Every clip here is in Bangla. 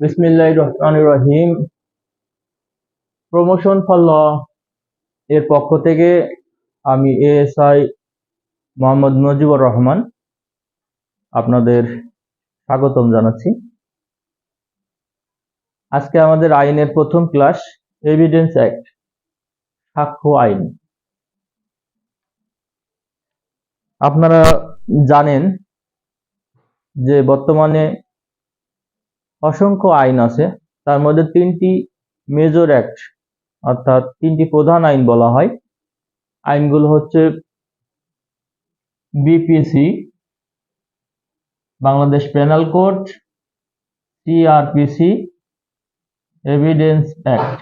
বিসমিল্লাহ রহিম। প্রমোশন ফর ল এর পক্ষ থেকে আমি এএসআই মোহাম্মদ নজিবুর রহমান আপনাদের স্বাগতম জানাচ্ছি। আজকে আমাদের আইনের প্রথম ক্লাস এভিডেন্স অ্যাক্ট সাক্ষ্য আইন। আপনারা জানেন যে বর্তমানে অসংখ্য আইন আছে। তার মধ্যে তিনটি মেজর অ্যাক্ট অর্থাৎ তিনটি প্রধান আইন বলা হয়। আইনগুলো হচ্ছে BPC Bangladesh penal code CrPC evidence act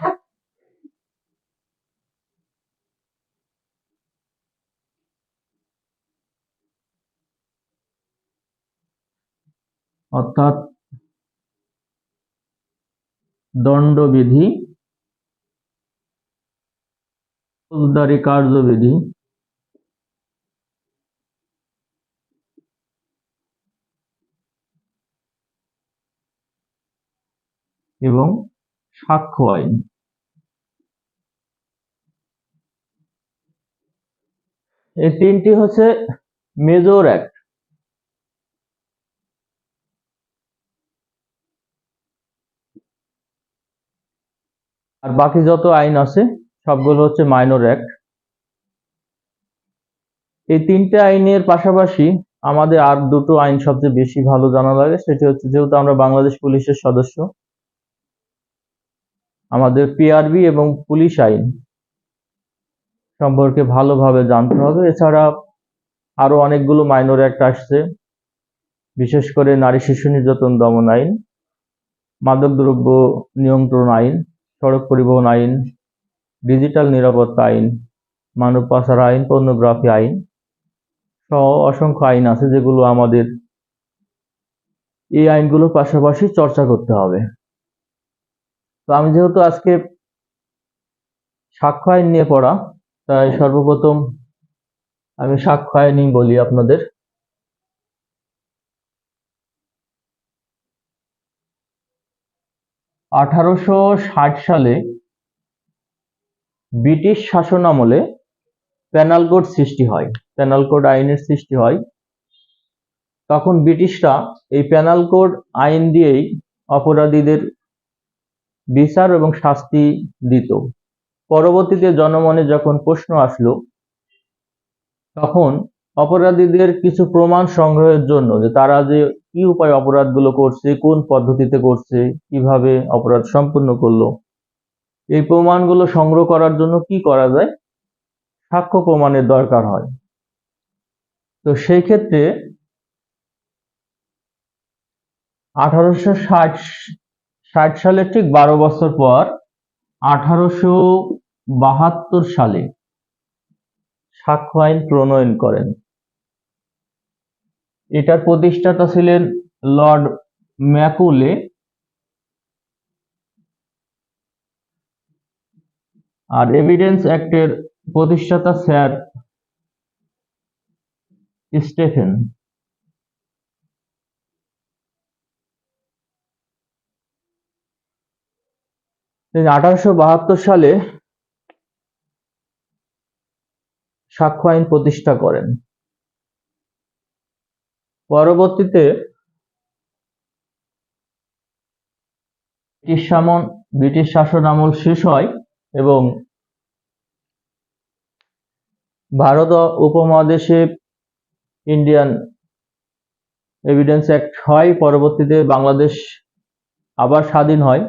অর্থাৎ দণ্ডবিধি ফৌজদারি কার্যবিধি এবং সাক্ষ্য আইন। এই তিনটি হচ্ছে মেজর অ্যাক্ট আর বাকি যত আইন আছে, সবগুলো হচ্ছে মাইনর অ্যাক্ট এই তিনটে আইনের পাশাপাশি আমাদের আর দুটো আইন সবচেয়ে বেশি ভালো জানা লাগে, সেটি হচ্ছে যেহেতু আমরা বাংলাদেশ পুলিশের সদস্য, আমাদের পিআরবি এবং পুলিশ আইন সম্পর্কে ভালোভাবে জানতে হবে। এছাড়া আরও অনেকগুলো মাইনর অ্যাক্ট আসছে, বিশেষ করে নারী শিশু নির্যাতন দমন আইন, মাদকদ্রব্য নিয়ন্ত্রণ আইন সড়ক পরিবহন আইন, ডিজিটাল নিরাপত্তা আইন মানব পাচার আইন, পর্নোগ্রাফি আইন সহ অসংখ্য আইন আছে যেগুলো আমাদের এই আইনগুলোর পাশাপাশি চর্চা করতে হবে। তো আমি যেহেতু আজকে সাক্ষ্য আইন নিয়ে পড়া, তাই সর্বপ্রথম আমি সাক্ষ্য আইনই বলি আপনাদের। আঠারোশো ষাট সালে ব্রিটিশ শাসন আমলে প্যানাল কোড সৃষ্টি হয় প্যানাল কোড আইনের সৃষ্টি হয়। তখন ব্রিটিশরা এই প্যানাল কোড আইন দিয়েই অপরাধীদের বিচার এবং শাস্তি দিত। পরবর্তীতে জনমনে যখন প্রশ্ন আসলো, তখন অপরাধীদের কিছু প্রমাণ সংগ্রহের জন্য যে তারা যে কি উপায় অপরাধগুলো করছে, কোন পদ্ধতিতে করছে, কীভাবে অপরাধ সম্পূর্ণ করল, এই প্রমাণগুলো সংগ্রহ করার জন্য কি করা যায়? সাক্ষ্য প্রমাণের দরকার হয়। তো সেই ক্ষেত্রে আঠারোশো ষাট ষাট সালের ঠিক বারো বছর পর আঠারোশো বাহাত্তর সালে সাক্ষ্য আইন প্রণয়ন করেন। এটার প্রতিষ্ঠাতা ছিলেন লর্ড ম্যাকুলে। আর এভিডেন্স অ্যাক্টের প্রতিষ্ঠাতা স্যার স্টেফেন। আঠারোশো সালে সাক্ষ্য আইন প্রতিষ্ঠা করেন। পরবর্তীতে ব্রিটিশ শাসন ব্রিটিশ শাসন আমল শেষ হয় এবং ভারত উপমহাদেশে ইন্ডিয়ান এভিডেন্স অ্যাক্ট হয়, পরবর্তীতে বাংলাদেশ আবার স্বাধীন হয়।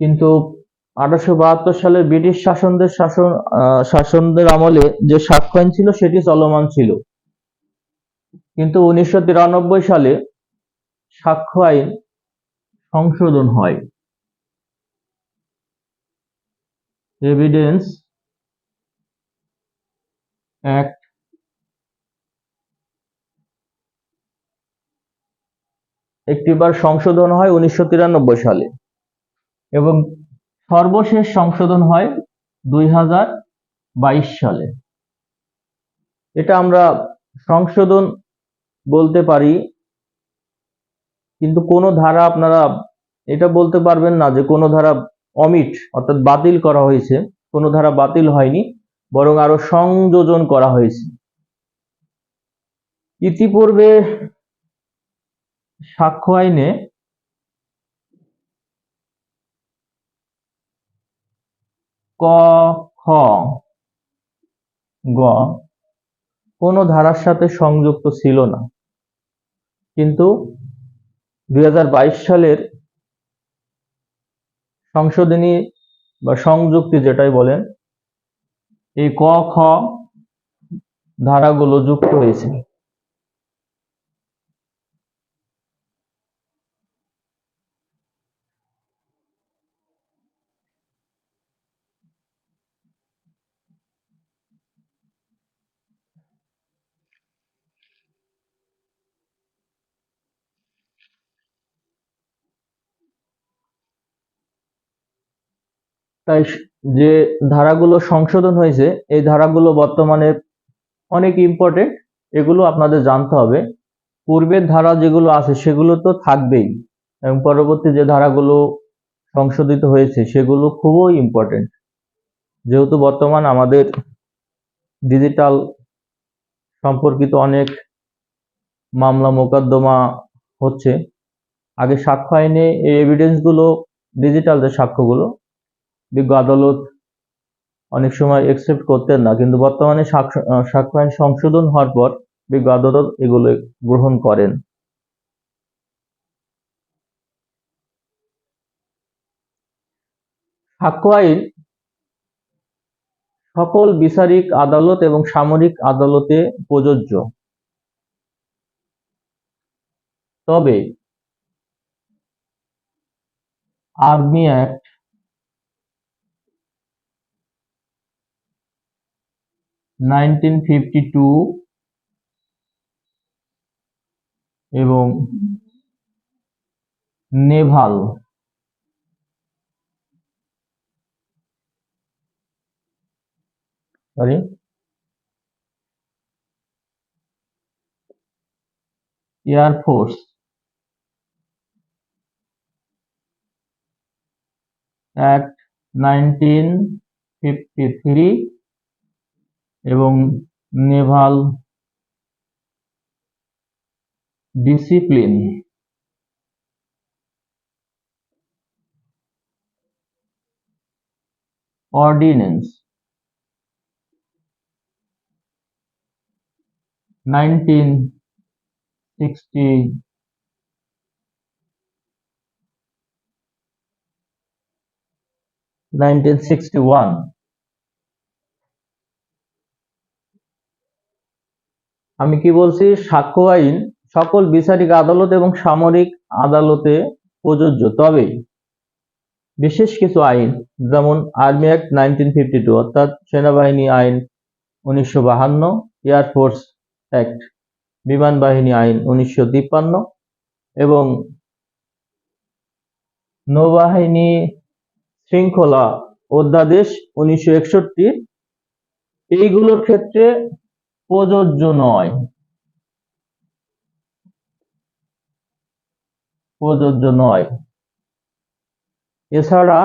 কিন্তু আঠারোশো বাহাত্তর সালে ব্রিটিশ শাসনদের শাসন শাসনদের আমলে যে সাক্ষ্য ছিল, সেটি চলমান ছিল। কিন্তু উনিশশো তিরানব্বই সালে সাক্ষ্য আইন সংশোধন হয়। এভিডেন্স অ্যাক্ট একটিবার সংশোধন হয় উনিশশো তিরানব্বই সালে এবং সর্বশেষ সংশোধন হয় দুই হাজার বাইশ সালে। এটা আমরা সংশোধন বলতে পারি, কিন্তু কোনো ধারা আপনারা এটা বলতে পারবেন না যে কোনো ধারা অমিট, অর্থাৎ বাতিল করা হয়েছে, কোনো ধারা বাতিল হয়নি, বরং আরও সংযোজন করা হয়েছে। ইতিপূর্বে সাক্ষ্য আইনে ক, খ, গ কোনো ধারার সাথে সংযুক্ত ছিল না। কিন্তু দু হাজার বাইশ সালের সংশোধনী বা সংযুক্তি যেটাই বলেন, এই ক, খ ধারাগুলো যুক্ত হয়েছে। তাই যে ধারাগুলো সংশোধন হয়েছে, এই ধারাগুলো বর্তমানে অনেক ইম্পর্টেন্ট এগুলো আপনাদের জানতে হবে। পূর্বের ধারা যেগুলো আছে, সেগুলো তো থাকবেই। এবং পরবর্তী যে ধারাগুলো সংশোধিত হয়েছে, সেগুলো খুবই ইম্পর্টেন্ট যেহেতু বর্তমান আমাদের ডিজিটাল সম্পর্কিত অনেক মামলা মোকদ্দমা হচ্ছে, আগে সাক্ষ্য আইনে এই এভিডেন্সগুলো ডিজিটাল যে সাক্ষ্যগুলো বিজ্ঞ আদালত অনেক সময় একসেপ্ট করতেন না। কিন্তু বর্তমানে সাক্ষ্য আইন সংশোধন হওয়ার পর বিজ্ঞ আদালত এগুলো গ্রহণ করেন। সাক্ষ্য আইন সকল বিচারিক আদালত এবং সামরিক আদালতে প্রযোজ্য। তবে army act nineteen fifty two এবং naval. Sorry air force act nineteen fifty three এবং naval discipline. Ordinance. Nineteen sixty nineteen sixty one. আমি কি বলছি? সাক্ষ্য আইন সকল বিচারিক আদালত এবং সামরিক আদালতে প্রযোজ্য। তবে বিশেষ কিছু আইন, যেমন army act nineteen fifty two, অর্থাৎ সেনাবাহিনী আইন উনিশশো বাহান্ন এয়ারফোর্স অ্যাক্ট, বিমান বাহিনী আইন উনিশশো তিপ্পান্ন, এবং নৌবাহিনী শৃঙ্খলা অধ্যাদেশ উনিশশো একষট্টি। এইগুলোর ক্ষেত্রে প্রযোজ্য নয়। প্রযোজ্য নয়। এছাড়া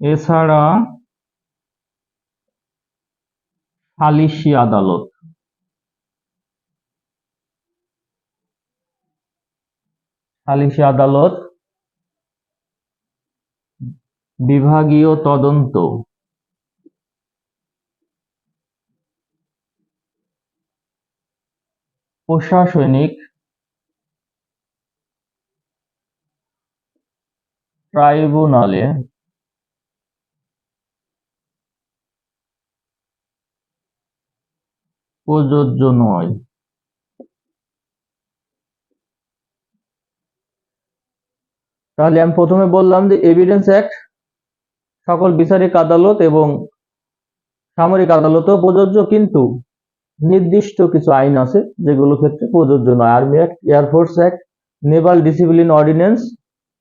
এছাড়া সালিসি আদালত। সালিসি আদালত বিভাগীয় তদন্ত। প্রশাসনিক ট্রাইব্যুনালে প্রযোজ্য নয়। তাহলে আমি প্রথমে বললাম যে এভিডেন্স অ্যাক্ট সকল বিচারিক আদালত এবং সামরিক আদালতেও প্রযোজ্য, কিন্তু নির্দিষ্ট কিছু আইন আছে যেগুলো ক্ষেত্রে প্রযোজ্য নয়। Army act air force act naval discipline ordinance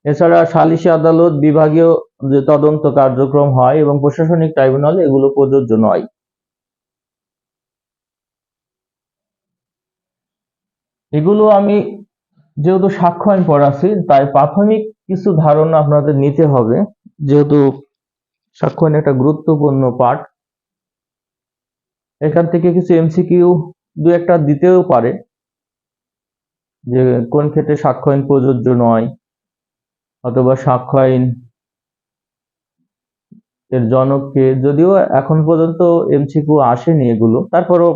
এছাড়া সালিসি আদালত, বিভাগীয় যে তদন্ত কার্যক্রম হয় এবং প্রশাসনিক ট্রাইব্যুনাল, এগুলো প্রযোজ্য নয়। এগুলো আমি যেহেতু সাক্ষ্য আইন পড়াচ্ছি, তাই প্রাথমিক কিছু ধারণা আপনাদের নিতে হবে। যেহেতু সাক্ষ্য আইন একটা গুরুত্বপূর্ণ পাঠ এখান থেকে কিছু এমসিকিউ দু একটা দিতেও পারে। যে কোন ক্ষেত্রে সাক্ষ্য আইন প্রযোজ্য নয়, অথবা সাক্ষ্য আইন এর জনককে যদিও এখন পর্যন্ত এমসিকিউ আসেনি এগুলো, তারপরও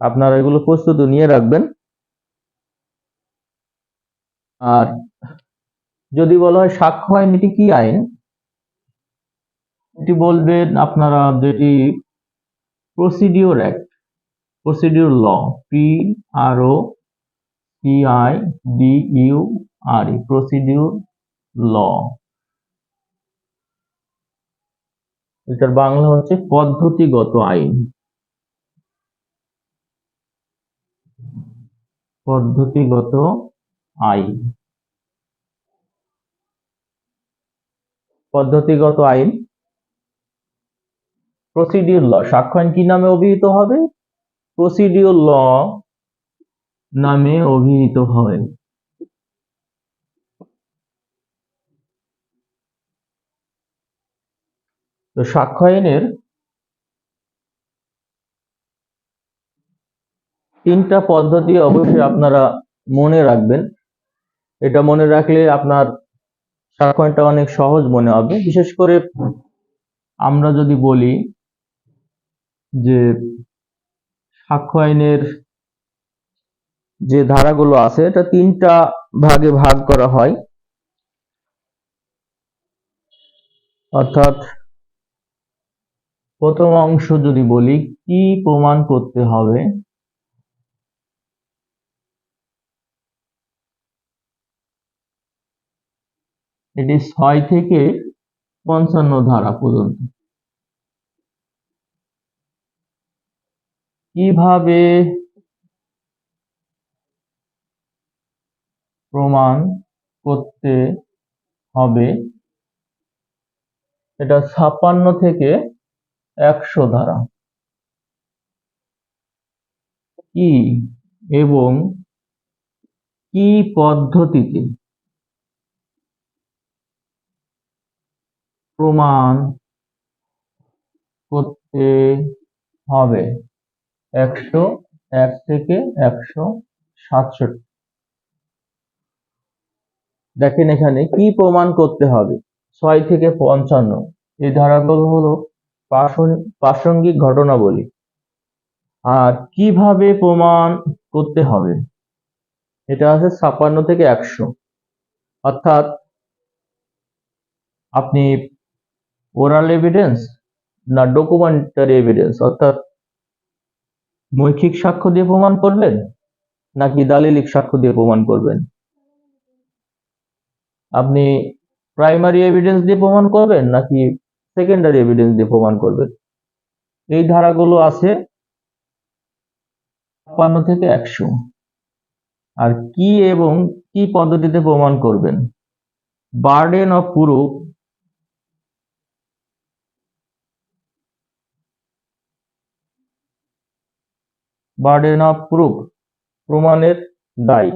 আপনারা এগুলো প্রস্তুতি নিয়ে রাখবেন। আর যদি বলা হয় সাক্ষ্য আইন, এটি কি আইন? এটি বলবেন আপনারা যেটি procedure act procedure law P R O P I D U R E procedure law এটার বাংলা হচ্ছে পদ্ধতিগত আইন। পদ্ধতিগত আইন। পদ্ধতিগত আইন প্রসিডিউর ল সাক্ষ্য কি নামে অভিহিত হবে? প্রসিডিউর ল নামে অভিহিত হয় তো সাক্ষ্য তিনটা পদ্ধতি অবশ্যই আপনারা মনে রাখবেন। এটা মনে রাখলে আপনার সাক্ষ্য আইনটা অনেক সহজ মনে হবে। বিশেষ করে আমরা যদি বলি যে সাক্ষ্য আইনের যে ধারাগুলো আছে, এটা তিনটা ভাগে ভাগ করা হয়। অর্থাৎ প্রথম অংশ যদি বলি, কি প্রমাণ করতে হবে? এটি ছয় থেকে পঞ্চান্ন ধারা পর্যন্ত। কীভাবে প্রমাণ করতে হবে? এটা ছাপান্ন থেকে একশো ধারা। কি এবং কি পদ্ধতিতে প্রমাণ করতে হবে? একশো এক থেকে একশো সাতষট্টি। দেখেন এখানে কি প্রমাণ করতে হবে? ছয় থেকে পঞ্চান্ন। এই ধারাগুলো হলো প্রাসঙ্গিক ঘটনাবলী। আর কীভাবে প্রমাণ করতে হবে? এটা আছে ছাপ্পান্ন থেকে একশো। অর্থাৎ আপনি ওরাল এভিডেন্স না ডকুমেন্টারি এভিডেন্স অর্থাৎ মৌখিক সাক্ষ্য দিয়ে প্রমাণ করবেন, নাকি দালিলিক সাক্ষ্য দিয়ে প্রমাণ করবেন? আপনি প্রাইমারি এভিডেন্স দিয়ে প্রমাণ করবেন, নাকি সেকেন্ডারি এভিডেন্স দিয়ে প্রমাণ করবেন? এই ধারাগুলো আছে ছাপ্পান্ন থেকে একশো। আর কি এবং কি পদ্ধতিতে প্রমাণ করবেন? Burden of proof burden of proof প্রমাণের দায়।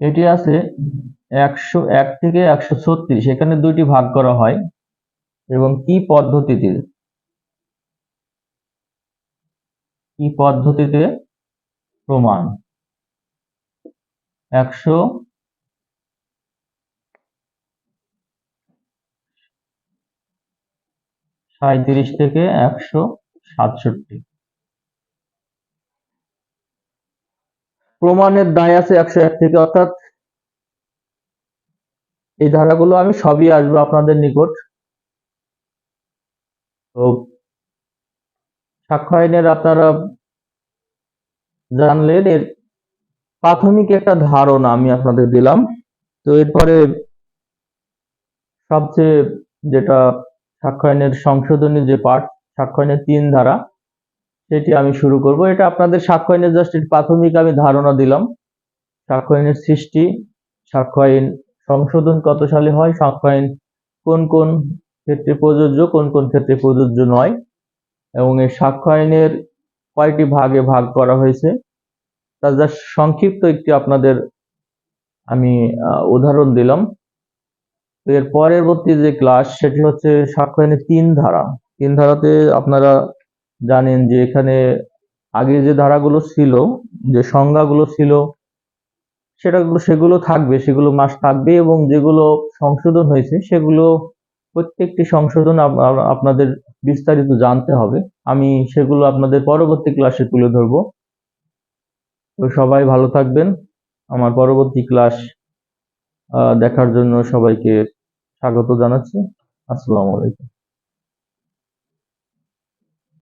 এটি আছে একশো এক থেকে একশো ছত্রিশ। এখানে দুইটি ভাগ করা হয় এবং কি পদ্ধতিতে? কি পদ্ধতিতে? প্রমাণ। একশো সাঁত্রিশ থেকে একশো সাতষট্টি। প্রমাণের দায় আছে একশো এক থেকে, অর্থাৎ এই ধারাগুলো আমি সবই আসব আপনাদের নিকট। তো সাক্ষ্য আইনের আপনারা জানলেন, এর প্রাথমিক একটা ধারণা আমি আপনাদের দিলাম। তো এরপরে সবচেয়ে যেটা সাক্ষ্য আইনের সংশোধনী যে পাঠ সাক্ষ্য তিন ধারা, সেটি আমি শুরু করব। এটা আপনাদের আইনের জাস্ট প্রাথমিক আমি ধারণা দিলাম। সাক্ষ্য আইনের সৃষ্টি সাক্ষ্য আইন সংশোধন কত সালে হয়? সাক্ষ্য আইন কোন কোন ক্ষেত্রে প্রযোজ্য, কোন কোন ক্ষেত্রে প্রযোজ্য নয়। এবং এই সাক্ষ্য আইনের কয়টি ভাগে ভাগ করা হয়েছে? তার যা সংক্ষিপ্ত একটি আপনাদের আমি উদাহরণ দিলাম। এর পরবর্তী যে ক্লাস সেটি হচ্ছে সাক্ষ্য তিন ধারা। তিন ধারাতে আপনারা জানেন যে এখানে আগে যে ধারাগুলো ছিল, যে সংজ্ঞাগুলো ছিল, সেটাগুলো, সেগুলো থাকবে, সেগুলো মাস থাকবে এবং যেগুলো সংশোধন হয়েছে সেগুলো প্রত্যেকটি সংশোধন আপ- আপ- আপনাদের বিস্তারিত জানতে হবে। আমি সেগুলো আপনাদের পরবর্তী ক্লাসে তুলে ধরবো। তো সবাই ভালো থাকবেন। আমার পরবর্তী ক্লাস দেখার জন্য সবাইকে স্বাগত জানাচ্ছি। আসসালামু আলাইকুম।